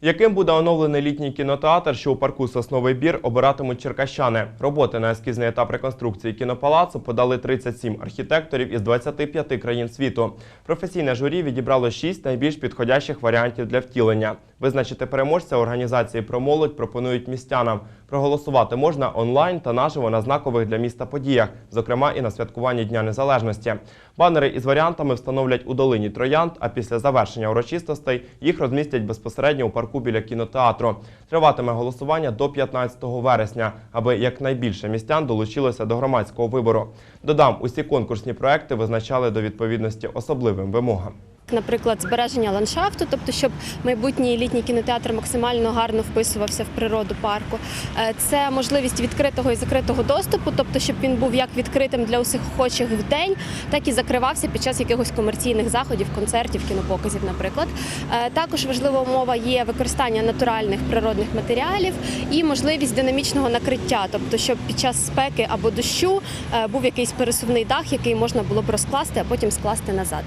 Яким буде оновлений літній кінотеатр, що у парку Сосновий Бір обиратимуть черкащани? Роботи на ескізний етап реконструкції кінопалацу подали 37 архітекторів із 25 країн світу. Професійне журі відібрало 6 найбільш підходящих варіантів для втілення. Визначити переможця організації «Промолодь» пропонують містянам. Проголосувати можна онлайн та наживо на знакових для міста подіях, зокрема і на святкуванні Дня Незалежності. Банери із варіантами встановлять у долині Троянд, а після завершення урочистостей їх розмістять безпосередньо у парку біля кінотеатру. Триватиме голосування до 15 вересня, аби якнайбільше містян долучилося до громадського вибору. Додам, усі конкурсні проекти визначали до відповідності особливим вимогам. Наприклад, збереження ландшафту, тобто, щоб майбутній літній кінотеатр максимально гарно вписувався в природу парку. Е, Це можливість відкритого і закритого доступу, тобто, щоб він був як відкритим для усіх охочих в день, так і закривався під час якихось комерційних заходів, концертів, кінопоказів, наприклад. Е, Також важлива умова є використання натуральних природних матеріалів і можливість динамічного накриття, тобто, щоб під час спеки або дощу е, був якийсь пересувний дах, який можна було б розкласти, а потім скласти назад.